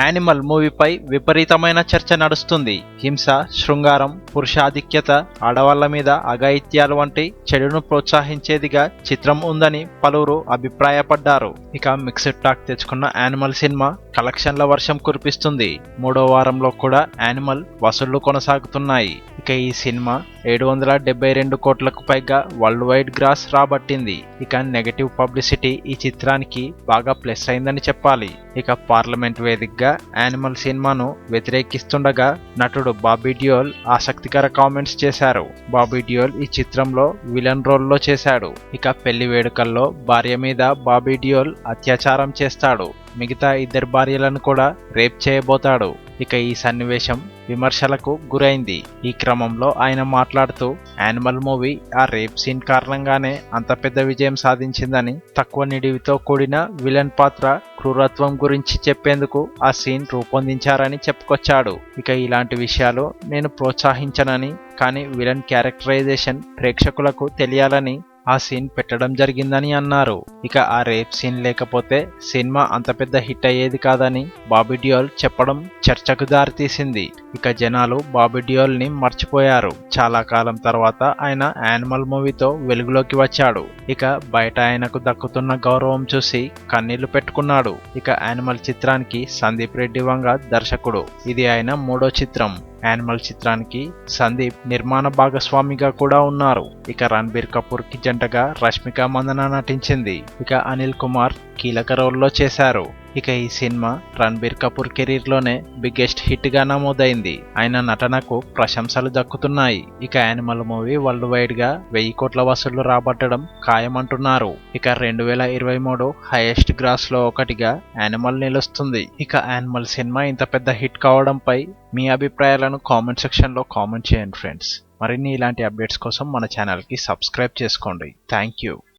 Animal మూవీపై విపరీతమైన చర్చ నడుస్తుంది. హింస శృంగారం పురుషాధిక్యత ఆడవాళ్ళ మీద అఘాయిత్యాలు వంటి చెడును ప్రోత్సహించేదిగా చిత్రం ఉందని పలువురు అభిప్రాయపడ్డారు. ఇక మిక్స్డ్ టాక్ తెచ్చుకున్న యానిమల్ సినిమా కలెక్షన్ల వర్షం కురిపిస్తుంది. మూడో వారంలో కూడా యానిమల్ వసూళ్ళు కొనసాగుతున్నాయి. ఇక ఈ సినిమా ఏడు వందల డెబ్బై రెండు కోట్లకు పైగా వరల్డ్ వైడ్ గ్రాస్ రాబట్టింది. ఇక నెగటివ్ పబ్లిసిటీ ఈ చిత్రానికి బాగా ప్లస్ అయిందని చెప్పాలి. ఇక పార్లమెంట్ వేదికగా యానిమల్ సినిమాను వ్యతిరేకిస్తుండగా నటుడు బాబీ డియోల్ ఆసక్తికర కామెంట్స్ చేశారు. బాబీ డ్యోల్ ఈ చిత్రంలో విలన్ రోల్లో చేశాడు. ఇక పెళ్ళి వేడుకల్లో భార్య మీద బాబీ డియోల్ అత్యాచారం చేస్తాడు. మిగతా ఇద్దరు భార్యలను కూడా రేప్ చేయబోతాడు. ఇక ఈ సన్నివేశం విమర్శలకు గురైంది. ఈ క్రమంలో ఆయన మాట్లాడుతూ యానిమల్ మూవీ ఆ రేప్ సీన్ కారణంగానే అంత పెద్ద విజయం సాధించిందని తక్కువ నిడివితో కూడిన విలన్ పాత్ర క్రూరత్వం గురించి చెప్పేందుకు ఆ సీన్ రూపొందించారని చెప్పుకొచ్చాడు. ఇక ఇలాంటి విషయాలు నేను ప్రోత్సహించనని కానీ విలన్ క్యారెక్టరైజేషన్ ప్రేక్షకులకు తెలియాలని ఆ సీన్ పెట్టడం జరిగిందని అన్నారు. ఇక ఆ రేప్ సీన్ లేకపోతే సినిమా అంత పెద్ద హిట్ అయ్యేది కాదని బాబీ డియోల్ చెప్పడం చర్చకు దారితీసింది. ఇక జనాలు బాబీ డియోల్ని మర్చిపోయారు. చాలా కాలం తర్వాత ఆయన యానిమల్ మూవీతో వెలుగులోకి వచ్చాడు. ఇక బయట ఆయనకు దక్కుతున్న గౌరవం చూసి కన్నీళ్ళు పెట్టుకున్నాడు. ఇక యానిమల్ చిత్రానికి సందీప్ రెడ్డి వంగ దర్శకుడు. ఇది ఆయన మూడో చిత్రం. యానిమల్ చిత్రానికి సందీప్ నిర్మాణ భాగస్వామిగా కూడా ఉన్నారు. ఇక రణబీర్ కపూర్కి జంటగా రష్మిక మందన నటించింది. ఇక అనిల్ కుమార్ కీలక రోల్లో చేశారు. ఇక ఈ సినిమా రణబీర్ కపూర్ కెరీర్లోనే బిగ్గెస్ట్ హిట్గా నమోదైంది. ఆయన నటనకు ప్రశంసలు దక్కుతున్నాయి. ఇక యానిమల్ మూవీ వరల్డ్ వైడ్గా వెయ్యి కోట్ల వసూళ్ళు రాబట్టడం ఖాయమంటున్నారు. ఇక రెండు వేల ఇరవై మూడు హైయెస్ట్ గ్రాస్లో ఒకటిగా యానిమల్ నిలుస్తుంది. ఇక యానిమల్ సినిమా ఇంత పెద్ద హిట్ కావడంపై మీ అభిప్రాయాలను కామెంట్ సెక్షన్లో కామెంట్ చేయండి ఫ్రెండ్స్. మరిన్ని ఇలాంటి అప్డేట్స్ కోసం మన ఛానల్కి సబ్స్క్రైబ్ చేసుకోండి. Thank you.